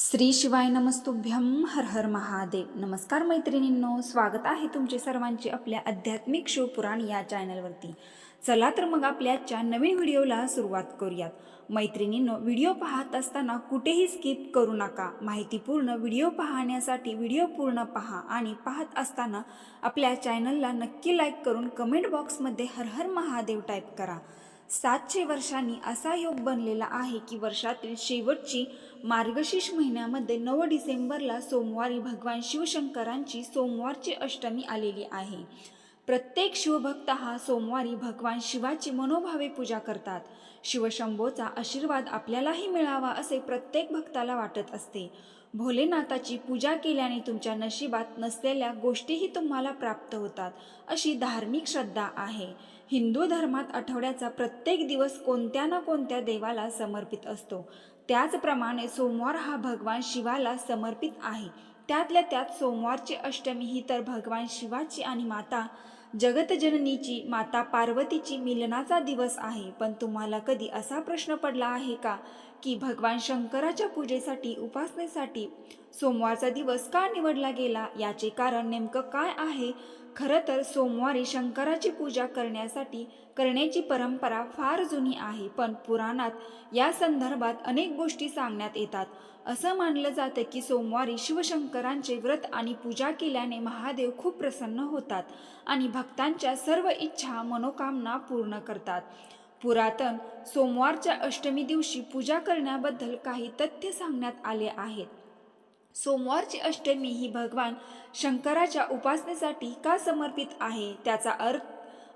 श्री शिवाय नमस्तुभ्यम हर हर महादेव. नमस्कार मैत्रिणींनो स्वागत आहे तुमचे सर्वांचे आपल्या आध्यात्मिक शिवपुराण या चॅनलवरती. चला तर मग आपल्या आजच्या नवीन व्हिडिओला सुरुवात करूयात. मैत्रिणींनो व्हिडिओ पाहत असताना कुठेही स्किप करू नका. माहितीपूर्ण व्हिडिओ पाहण्यासाठी व्हिडिओ पूर्ण पहा आणि पाहत असताना आपल्या चॅनलला नक्की लाईक करून कमेंट बॉक्समध्ये हर हर महादेव टाईप करा. सातशे वर्षांनी असा योग बनलेला आहे की वर्षातील शेवटची मार्गशीर्ष महिन्यामध्ये नऊ डिसेंबरला सोमवारी भगवान शिवशंकरांची सोमवारची अष्टमी आलेली आहे. प्रत्येक शिवभक्त हा सोमवारी भगवान शिवाची मनोभावे पूजा करतात. शिवशंभोचा आशीर्वाद आपल्यालाही मिळावा असे प्रत्येक भक्ताला वाटत असते. भोलेनाथाची पूजा केल्याने तुमच्या नशिबात नसलेल्या गोष्टीही तुम्हाला प्राप्त होतात अशी धार्मिक श्रद्धा आहे. हिंदू धर्मात आठवड्याचा प्रत्येक दिवस कोणत्या ना कोणत्या देवाला समर्पित असतो. त्याचप्रमाणे सोमवार हा भगवान शिवाला समर्पित आहे. त्यातल्या त्यात सोमवारची अष्टमी ही तर भगवान शिवाची आणि माता जगतजननीची माता पार्वतीची मिलनाचा दिवस आहे. पण तुम्हाला कधी असा प्रश्न पडला आहे का? की भगवान शंकराच्या पूजेसाठी उपासनेसाठी सोमवारचा दिवस का निवडला गेला? याचे कारण नेमकं काय आहे? खरं तर सोमवारी शंकराची पूजा करण्यासाठी करण्याची परंपरा फार जुनी आहे पण पुराणात या संदर्भात अनेक गोष्टी सांगण्यात येतात. असं मानलं जातं की सोमवारी शिवशंकरांचे व्रत आणि पूजा केल्याने महादेव खूप प्रसन्न होतात आणि भक्तांच्या सर्व इच्छा मनोकामना पूर्ण करतात. पुरातन सोमवारच्या अष्टमी दिवशी पूजा करण्याबद्दल काही तथ्य सांगण्यात आले आहेत. सोमवारची अष्टमी ही भगवान शंकराच्या उपासनेसाठी का समर्पित आहे? त्याचा अर्थ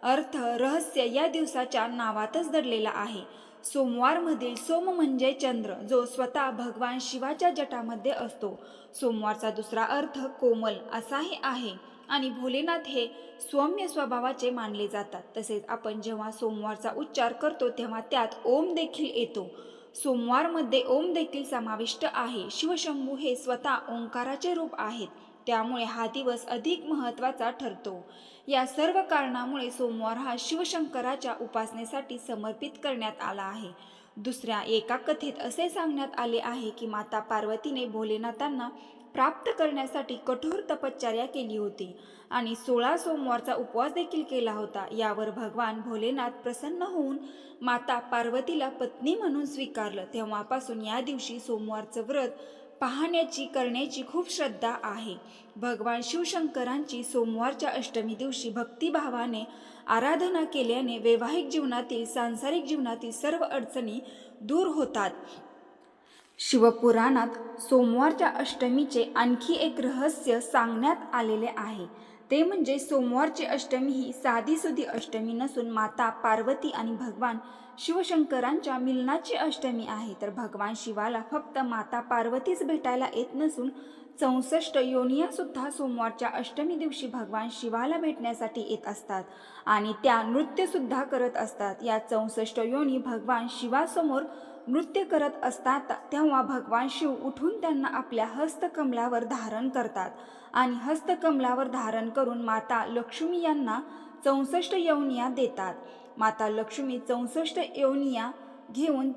अर्थ रहस्य या दिवसाच्या नावातच दडलेला आहे. सोमवारमधील सोम म्हणजे चंद्र जो स्वतः भगवान शिवाच्या जटामध्ये असतो. सोमवारचा दुसरा अर्थ कोमल असाही आहे आणि भोलेनाथ हे सौम्य स्वभावाचे मानले जातात. तसेच आपण जेव्हा सोमवारचा उच्चार करतो तेव्हा त्यात ओम देखील येतो. सोमवारमध्ये ओम देखील समाविष्ट आहे. शिवशंभू हे स्वतः ओंकाराचे रूप आहेत. त्यामुळे हा दिवस अधिक महत्त्वाचा ठरतो. या सर्व कारणामुळे सोमवार हा शिवशंकराच्या उपासनेसाठी समर्पित करण्यात आला आहे. दुसऱ्या एका कथेत असे सांगण्यात आले आहे की माता पार्वतीने भोलेनाथांना प्राप्त करण्यासाठी कठोर तपश्चर्या केली होती. आणि सोळा सोमवारचा उपवास देखील केला होता. यावर भगवान भोलेनाथ प्रसन्न होऊन माता पार्वतीला पत्नी म्हणून स्वीकारलं. तेव्हापासून या दिवशी सोमवारचं व्रत पाहण्याची करण्याची खूप श्रद्धा आहे. भगवान शिवशंकरांची सोमवारच्या अष्टमी दिवशी भक्तिभावाने आराधना केल्याने वैवाहिक जीवनातील सांसारिक जीवनातील सर्व अडचणी दूर होतात. शिवपुराणात सोमवारच्या अष्टमीचे आणखी एक रहस्य सांगण्यात आलेले आहे. ते म्हणजे सोमवारची अष्टमी ही साधीसुधी अष्टमी नसून माता पार्वती आणि भगवान शिवशंकरांच्या मिलनाची अष्टमी आहे. तर भगवान शिवाला फक्त माता पार्वतीच भेटायला येत नसून चौसष्ट योनियासुद्धा सोमवारच्या अष्टमी दिवशी भगवान शिवाला भेटण्यासाठी येत असतात आणि त्या नृत्यसुद्धा करत असतात. या चौसष्ट योनी भगवान शिवासमोर नृत्य करत असतात तेव्हा भगवान शिव उठून त्यांना आपल्या हस्तकमलावर धारण करतात. आणि हस्तकमलावर धारण करून माता लक्ष्मी यांना चौसष्ट यवनिया देतात. माता लक्ष्मी चौसष्ट यवनिया घेऊन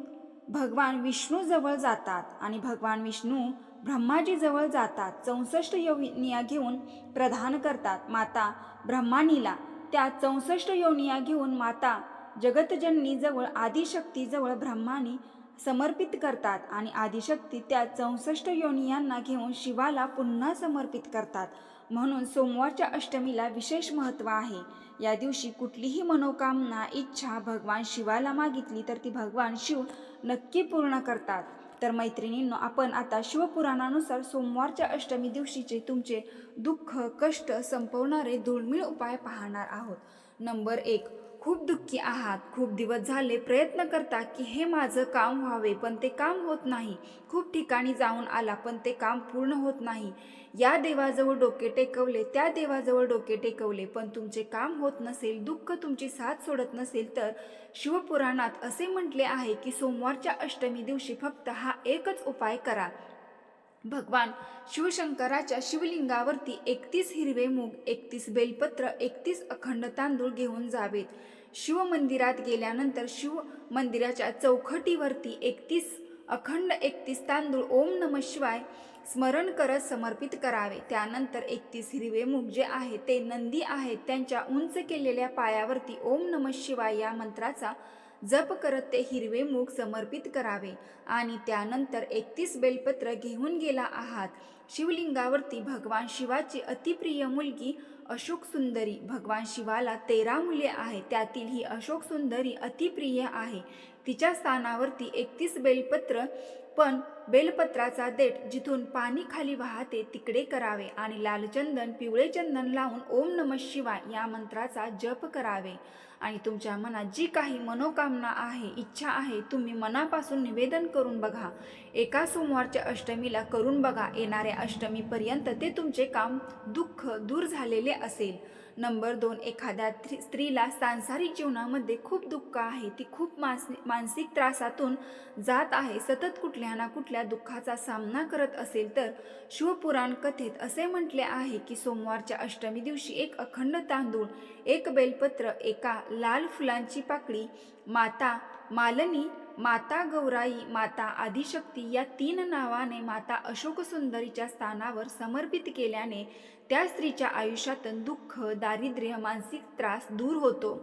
भगवान विष्णूजवळ जातात आणि भगवान विष्णू ब्रह्माजीजवळ जातात. चौसष्ट योनिया घेऊन प्रधान करतात माता ब्रह्मानीला. त्या चौसष्ट योनिया घेऊन माता जगतजननीजवळ आदिशक्तीजवळ ब्रह्मानी समर्पित करतात आणि आदिशक्ती त्या चौसष्ट योनियांना घेऊन शिवाला पुन्हा समर्पित करतात. म्हणून सोमवारच्या अष्टमीला विशेष महत्त्व आहे. या दिवशी कुठलीही मनोकामना इच्छा भगवान शिवाला मागितली तर ती भगवान शिव नक्की पूर्ण करतात. तर मैत्रिणींनो आपण आता शिवपुराणानुसार सोमवारच्या अष्टमी दिवशीचे तुमचे दुःख कष्ट संपवणारे दुर्मिळ उपाय पाहणार आहोत. नंबर एक खूप दुःखी आहात खूप दिवस झाले प्रयत्न करता की हे माझं काम व्हावे पण ते काम होत नाही. खूप ठिकाणी जाऊन आला पण ते काम पूर्ण होत नाही. या देवाजवळ डोके टेकवले त्या देवाजवळ डोके टेकवले पण तुमचे काम होत नसेल दुःख तुमची साथ सोडत नसेल तर शिवपुराणात असे म्हटले आहे की सोमवारच्या अष्टमी दिवशी फक्त हा एकच उपाय करा. भगवान शिवशंकराच्या शिवलिंगावरती एकतीस हिरवे मूग एकतीस बेलपत्र एकतीस अखंड तांदूळ घेऊन जावेत. शिवमंदिरात गेल्यानंतर शिव मंदिराच्या चौखटीवरती एकतीस अखंड एकतीस तांदूळ ओम नम शिवाय स्मरण करत समर्पित करावे. त्यानंतर एकतीस हिरवे मूग जे आहे ते नंदी आहेत. त्यांच्या उंच केलेल्या पायावरती ओम नम शिवाय या मंत्राचा जप करत ते हिरवे मूग समर्पित करावे. आणि त्यानंतर एकतीस बेलपत्र घेऊन गेला आहात. शिवलिंगावरती भगवान शिवाची अतिप्रिय मुलगी अशोक सुंदरी. भगवान शिवाला तेरा मुले आहेत. त्यातील ही अशोक सुंदरी अतिप्रिय आहे. तिच्या स्थानावरती एकतीस बेलपत्र पण बेलपत्राचा देठ जिथून पाणी खाली वाहते तिकडे करावे आणि लालचंदन पिवळे चंदन लावून ओम नम शिवाय या मंत्राचा जप करावे. आणि तुमच्या मनात जी काही मनोकामना आहे इच्छा आहे तुम्ही मनापासून निवेदन करून बघा. एका सोमवारच्या अष्टमीला करून बघा. येणाऱ्या अष्टमीपर्यंत ते तुमचे काम दुःख दूर झालेले असेल. नंबर दोन एखाद्या स्त्रीला सांसारिक जीवनामध्ये खूप दुःख आहे. ती खूप मानसि मानसिक त्रासातून जात आहे. सतत कुठल्या ना कुठल्या दुःखाचा सामना करत असेल तर शिवपुराण कथेत असे म्हटले आहे की सोमवारच्या अष्टमी दिवशी एक अखंड तांदूळ एक बेलपत्र एका लाल फुलांची पाकळी माता मालनी माता गौराई माता आदिशक्ती या तीन नावाने माता अशोक सुंदरीच्या स्थानावर समर्पित केल्याने त्या स्त्रीच्या आयुष्यातून दुःख दारिद्र्य मानसिक त्रास दूर होतो.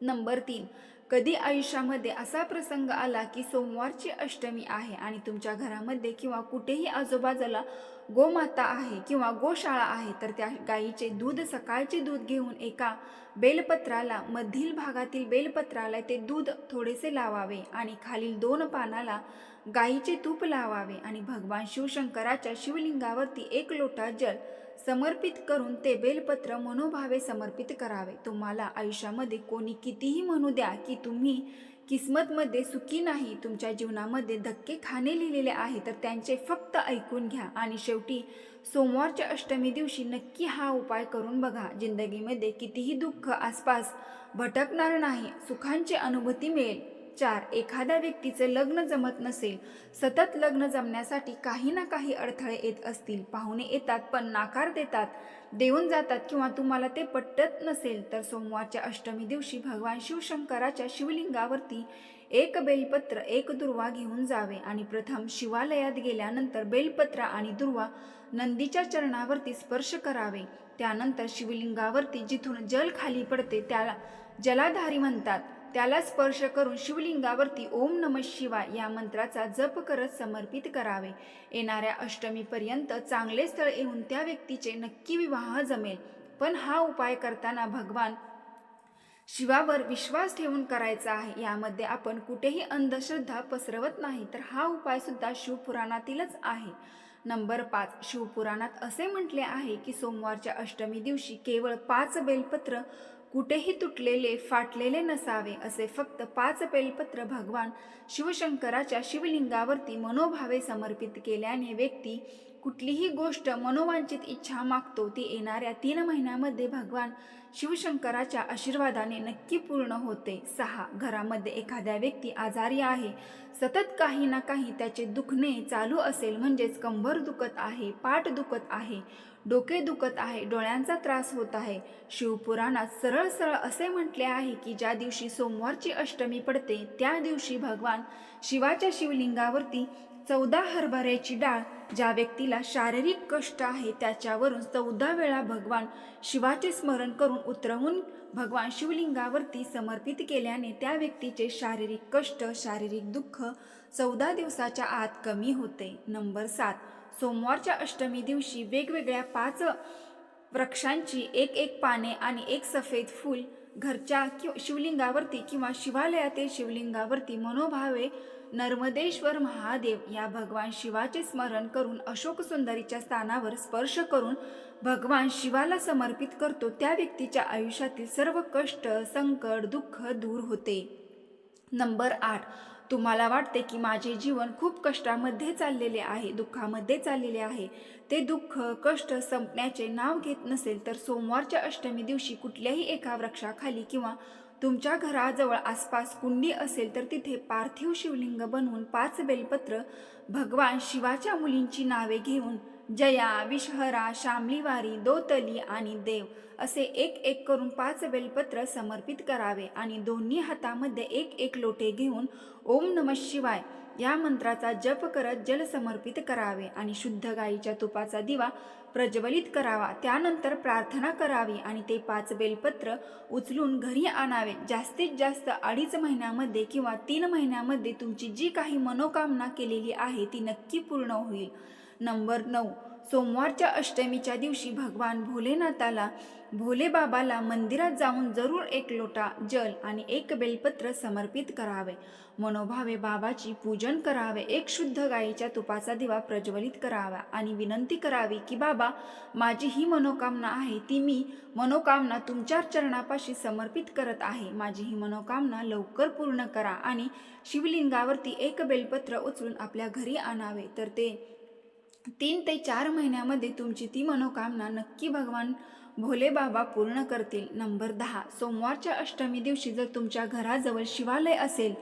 नंबर तीन कधी आयुष्यामध्ये असा प्रसंग आला की सोमवारची अष्टमी आहे आणि तुमच्या घरामध्ये किंवा कुठेही आजूबाजूला गोमाता आहे किंवा गोशाळा आहे तर त्या गाईचे दूध सकाळचे दूध घेऊन एका बेलपत्राला मधील भागातील बेलपत्राला ते दूध थोडेसे लावावे आणि खालील दोन पानाला गाईचे तूप लावावे आणि भगवान शिवशंकराच्या शिवलिंगावरती एक लोटा जल समर्पित करून ते बेलपत्र मनोभावे समर्पित करावे. तुम्हाला आयुष्यामध्ये कोणी कितीही म्हणू द्या की तुम्ही किस्मतमध्ये सुखी नाही तुमच्या जीवनामध्ये धक्के खाणे लिहिलेले आहे तर त्यांचे फक्त ऐकून घ्या. आणि शेवटी सोमवारच्या अष्टमी दिवशी नक्की हा उपाय करून बघा. जिंदगीमध्ये कितीही दुःख आसपास भटकणार नाही सुखांची अनुभूती मिळेल. चार एखाद्या व्यक्तीचे लग्न जमत नसेल सतत लग्न जमण्यासाठी काही ना काही अडथळे येत असतील. पाहुणे येतात पण नाकार देतात देऊन जातात किंवा तुम्हाला ते पटत नसेल तर सोमवारच्या अष्टमी दिवशी भगवान शिवशंकराच्या शिवलिंगावरती एक बेलपत्र एक दुर्वा घेऊन जावे आणि प्रथम शिवालयात गेल्यानंतर बेलपत्र आणि दुर्वा नंदीच्या चरणावरती स्पर्श करावे. त्यानंतर शिवलिंगावरती जिथून जल खाली पडते त्याला जलाधारी म्हणतात. त्याला स्पर्श करून शिवलिंगावरती ओम नम शिवाय या मंत्राचा जप करत समर्पित करावे. येणाऱ्या अष्टमीपर्यंत चांगले स्थळ येऊन त्या व्यक्तीचे नक्की विवाह जमेल. पण हा उपाय करताना भगवान शिवावर विश्वास ठेवून करायचा आहे. यामध्ये आपण कुठेही अंधश्रद्धा पसरवत नाही तर हा उपाय सुद्धा शिवपुराणातीलच आहे. नंबर पाच. शिवपुराणात असे म्हटले आहे की सोमवारच्या अष्टमी दिवशी केवळ पाच बेलपत्र कुठेही तुटलेले फाटलेले नसावे असे फक्त पाच बेलपत्र भगवान शिवशंकराच्या शिवलिंगावरती मनोभावे समर्पित केल्याने व्यक्ती कुठलीही गोष्ट मनोवांचित इच्छा मागतो ती येणाऱ्या तीन महिन्यामध्ये भगवान शिवशंकराच्या आशीर्वादाने नक्की पूर्ण होते. सहा. घरामध्ये एखाद्या व्यक्ती आजारी आहे सतत काही ना काही त्याचे दुखणे चालू असेल म्हणजेच कंबर दुखत आहे पाठ दुखत आहे डोके दुखत आहे डोळ्यांचा त्रास होत आहे. शिवपुराणात सरळ सरळ असे म्हटले आहे की ज्या दिवशी सोमवारची अष्टमी पडते त्या दिवशी भगवान शिवाच्या शिवलिंगावरती चौदा हरभऱ्याची डाळ ज्या व्यक्तीला शारीरिक कष्ट आहे त्याच्यावरून चौदा वेळा भगवान शिवाचे स्मरण करून उतरवून भगवान शिवलिंगावरती समर्पित केल्याने त्या व्यक्तीचे शारीरिक कष्ट शारीरिक दुःख चौदा दिवसाच्या आत कमी होते. नंबर सात सोमवारच्या अष्टमी दिवशी वेगवेगळ्या पाच वृक्षांची एक एक पाने आणि एक सफेद फूल घरच्या किंवा शिवलिंगावरती किंवा शिवालयातील शिवलिंगावरती मनोभावे नर्मदेश्वर महादेव या भगवान शिवाचे स्मरण करून अशोक सुंदरीच्या स्थानावर स्पर्श करून भगवान शिवाला समर्पित करतो त्या व्यक्तीच्या आयुष्यातील सर्व कष्ट संकट दुःख दूर होते. नंबर आठ. तुम्हाला वाटते की माझे जीवन खूप कष्टामध्ये चाललेले आहे दुःखामध्ये चाललेले आहे. ते दुःख कष्ट संपण्याचे नाव घेत नसेल तर सोमवारच्या अष्टमी दिवशी कुठल्याही एका वृक्षाखाली किंवा तुमच्या घराजवळ आसपास कुंडी असेल तर तिथे पार्थिव शिवलिंग बनवून पाच बेलपत्र भगवान शिवाच्या मुलींची नावे घेऊन जया विषहरा शामलीवारी दोतली आणि देव असे एक एक करून पाच बेलपत्र समर्पित करावे आणि दोन्ही हातामध्ये एक एक लोटे घेऊन ओम नम शिवाय या मंत्राचा जप करत जल समर्पित करावे आणि शुद्ध गाईच्या तुपाचा दिवा प्रज्वलित करावा. त्यानंतर प्रार्थना करावी आणि ते पाच बेलपत्र उचलून घरी आणावे. जास्तीत जास्त अडीच महिन्यामध्ये किंवा तीन महिन्यामध्ये तुमची जी काही मनोकामना केलेली आहे ती नक्की पूर्ण होईल. नंबर नऊ. सोमवारच्या अष्टमीच्या दिवशी भगवान भोलेनाथाला भोले बाबाला मंदिरात जाऊन जरूर एक लोटा जल आणि एक बेलपत्र समर्पित करावे. मनोभावे बाबाची पूजन करावे एक शुद्ध गायीच्या तुपाचा दिवा प्रज्वलित करावा आणि विनंती करावी की बाबा माझी ही मनोकामना आहे ती मी मनोकामना तुमच्या चरणापाशी समर्पित करत आहे. माझी ही मनोकामना लवकर पूर्ण करा आणि शिवलिंगावरती एक बेलपत्र उचलून आपल्या घरी आणावे. तर ते तीन ते चार महिन्यामध्ये तुमची ती मनोकामना नक्की भगवान भोले बाबा पूर्ण करतील. नंबर दहा सोमवारच्या अष्टमी दिवशी जर तुमच्या घराजवळ शिवालय असेल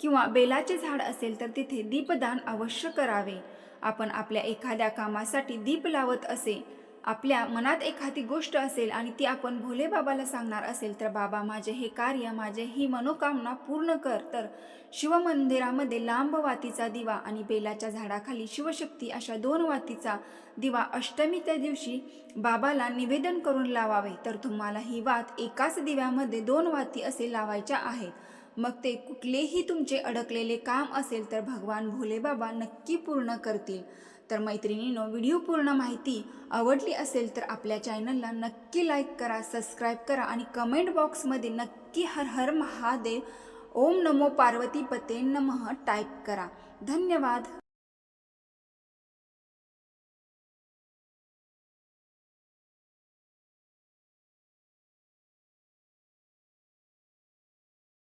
किंवा बेलाचे झाड असेल तर तिथे दीपदान अवश्य करावे. आपण आपल्या एखाद्या कामासाठी दीप लावत असे आपल्या मनात एखादी गोष्ट असेल आणि ती आपण भोले बाबाला सांगणार असेल तर बाबा माझे हे कार्य माझे ही मनोकामना पूर्ण कर. तर शिवमंदिरामध्ये लांब वातीचा दिवा आणि बेलाच्या झाडाखाली शिवशक्ती अशा दोन वातीचा दिवा अष्टमीच्या दिवशी बाबाला निवेदन करून लावावे. तर तुम्हाला ही वात एकाच दिव्यामध्ये दोन वाती असे लावायच्या आहेत. मग ते कुठलेही तुमचे अडकलेले काम असेल तर भगवान भोले बाबा नक्की पूर्ण करतील. तर मैत्रिणींनो व्हिडिओ पूर्ण माहिती आवडली असेल तर आपल्या चॅनलला नक्की लाईक करा सबस्क्राईब करा आणि कमेंट बॉक्समध्ये नक्की हर हर महादेव ओम नमो पार्वती पते नमः टाईप करा. धन्यवाद.